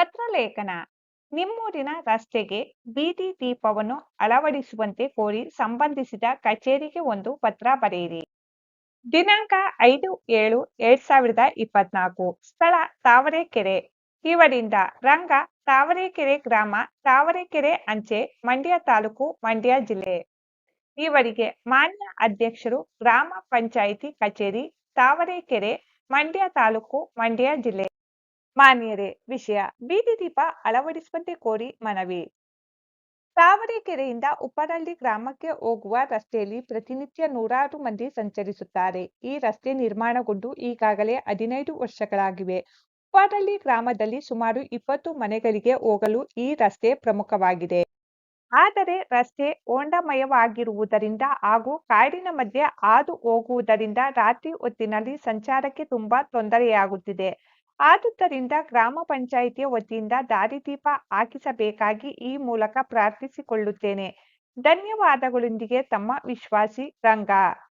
ಪತ್ರಲೇಖನ ನಿಮ್ಮೂರಿನ ರಸ್ತೆಗೆ ಬೀದಿ ದೀಪವನ್ನು ಅಳವಡಿಸುವಂತೆ ಕೋರಿ ಸಂಬಂಧಿಸಿದ ಕಚೇರಿಗೆ ಒಂದು ಪತ್ರ ಬರೆಯಿರಿ. ದಿನಾಂಕ ಐದು ಏಳು ಎರಡ್ ಸಾವಿರದ ಇಪ್ಪತ್ನಾಲ್ಕು. ಸ್ಥಳ ತಾವರೆಕೆರೆ. ಇವರಿಂದ ರಂಗ ತಾವರೆಕೆರೆ ಗ್ರಾಮ ತಾವರೆಕೆರೆ ಅಂಚೆ ಮಂಡ್ಯ ತಾಲೂಕು ಮಂಡ್ಯ ಜಿಲ್ಲೆ. ಇವರಿಗೆ ಮಾನ್ಯ ಅಧ್ಯಕ್ಷರು ಗ್ರಾಮ ಪಂಚಾಯಿತಿ ಕಚೇರಿ ತಾವರೆಕೆರೆ ಮಂಡ್ಯ ತಾಲೂಕು ಮಂಡ್ಯ ಜಿಲ್ಲೆ. ಮಾನ್ಯರೇ ವಿಷಯ. ಬೀದಿ ದೀಪ ಅಳವಡಿಸುವಂತೆ ಕೋರಿ ಮನವಿ. ತಾವರೆಕೆರೆಯಿಂದ ಉಪ್ಪರಳ್ಳಿ ಗ್ರಾಮಕ್ಕೆ ಹೋಗುವ ರಸ್ತೆಯಲ್ಲಿ ಪ್ರತಿನಿತ್ಯ ನೂರಾರು ಮಂದಿ ಸಂಚರಿಸುತ್ತಾರೆ. ಈ ರಸ್ತೆ ನಿರ್ಮಾಣಗೊಂಡು ಈಗಾಗಲೇ ಹದಿನೈದು ವರ್ಷಗಳಾಗಿವೆ. ಉಪ್ಪರಳ್ಳಿ ಗ್ರಾಮದಲ್ಲಿ ಸುಮಾರು ಇಪ್ಪತ್ತು ಮನೆಗಳಿಗೆ ಹೋಗಲು ಈ ರಸ್ತೆ ಪ್ರಮುಖವಾಗಿದೆ. ಆದರೆ ರಸ್ತೆ ಹೊಂಡಮಯವಾಗಿರುವುದರಿಂದ ಹಾಗೂ ಕಾಡಿನ ಮಧ್ಯೆ ಹಾದು ಹೋಗುವುದರಿಂದ ರಾತ್ರಿ ಹೊತ್ತಿನಲ್ಲಿ ಸಂಚಾರಕ್ಕೆ ತುಂಬಾ ತೊಂದರೆಯಾಗುತ್ತಿದೆ. ಆದುದರಿಂದ ಗ್ರಾಮ ಪಂಚಾಯಿತಿಯ ವತಿಯಿಂದ ದಾರಿದೀಪ ಹಾಕಿಸಬೇಕಾಗಿ ಈ ಮೂಲಕ ಪ್ರಾರ್ಥಿಸಿಕೊಳ್ಳುತ್ತೇನೆ. ಧನ್ಯವಾದಗಳೊಂದಿಗೆ ತಮ್ಮ ವಿಶ್ವಾಸಿ ರಂಗ.